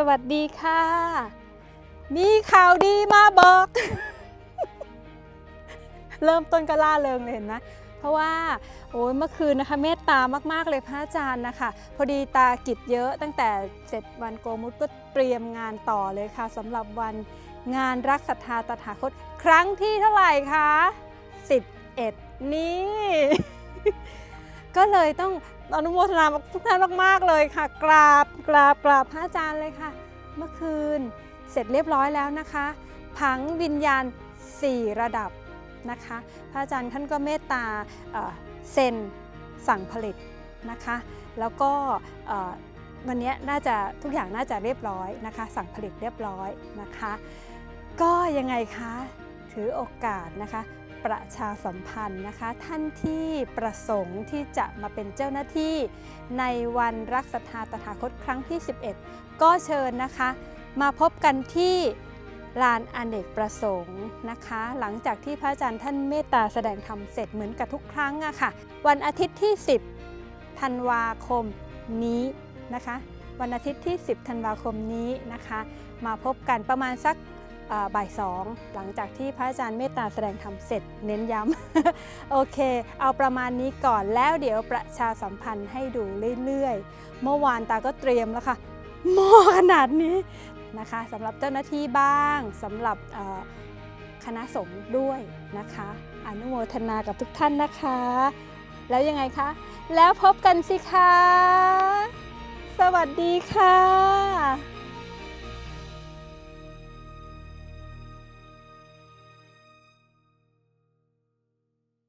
สวัสดีค่ะ มีข่าวดีมาบอก เริ่มต้นก็ล่าเริงเลยเห็นไหมเพราะว่าโอ้ยเมื่อคืนนะคะเมตตามาก ๆ เลยพระอาจารย์นะคะ พอดีตากิจเยอะตั้งแต่เสร็จวันโกมุตก็เตรียมงานต่อเลยค่ะสำหรับวันงานรักศรัทธาตถาคต ครั้งที่เท่าไหร่คะ11 นี่ ก็เลยต้องอนุโมทนาทุกท่านมากๆเลยค่ะ กราบกราบกราบพระอาจารย์เลยค่ะ เมื่อคืนเสร็จเรียบร้อยแล้วนะคะ ผังวิญญาณ 4 ระดับนะคะ พระอาจารย์ท่านก็เมตตาเซ็นสั่งผลิตนะคะ แล้วก็วันนี้น่าจะทุกอย่างน่าจะเรียบร้อยนะคะ สั่งผลิตเรียบร้อยนะคะ ก็ยังไงคะถือโอกาสนะคะ ประชาสัมพันธ์นะคะ ท่านที่ประสงค์ที่จะมาเป็นเจ้าหน้าที่ ในวันรักศรัทธาตถาคตครั้งที่ 11 ก็เชิญนะคะ มาพบกันที่ลานอเนกประสงค์นะคะ หลังจากที่พระอาจารย์ท่านเมตตาแสดงธรรมเสร็จเหมือนกับทุกครั้งอะค่ะ วันอาทิตย์ที่ 10 ธันวาคมนี้นะคะ วันอาทิตย์ที่ 10 ธันวาคมนี้นะคะ มาพบกันประมาณสัก บ่ายสองหลังจากที่พระอาจารย์เมตตาแสดงธรรมเสร็จเน้นย้ำ โอเค เอาประมาณนี้ก่อนแล้วเดี๋ยวประชาสัมพันธ์ให้ดูเรื่อยๆ เมื่อวานตาก็เตรียมแล้วค่ะหม้อขนาดนี้นะคะสำหรับเจ้าหน้าที่บ้างสำหรับคณะสงฆ์ด้วยนะคะ อนุโมทนากับทุกท่านนะคะ แล้วยังไงคะ แล้วพบกันสิคะ สวัสดีค่ะ